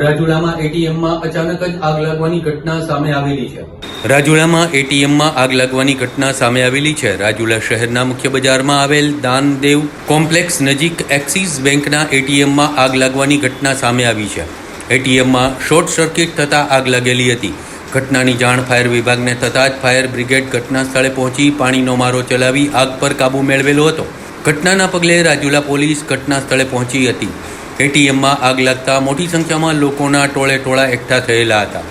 રાજુલામાં એટીએમમાં અચાનક જ આગ લાગવાની ઘટના સામે આવેલી છે. આગ લાગવાની ઘટના સામે આવેલી છે. રાજુલા શહેરના મુખ્ય બજારમાં આવેલ દાનદેવ કોમ્પ્લેક્સ નજીક એક્સિસ બેંકના એટીએમમાં આગ લાગવાની ઘટના સામે આવી છે. એટીએમમાં શોર્ટ સર્કિટ થતાં આગ લાગેલી હતી. ઘટનાની જાણ ફાયર વિભાગને થતાં જ ફાયર બ્રિગેડ ઘટના સ્થળે પહોંચી પાણીનો મારો ચલાવી આગ પર કાબૂ મેળવેલો હતો. ઘટનાના પગલે રાજુલા પોલીસ ઘટના સ્થળે પહોંચી હતી. એટીએમમાં આગ લાગતા મોટી સંખ્યામાં લોકોના ટોળે ટોળા એકઠા થયેલા હતા.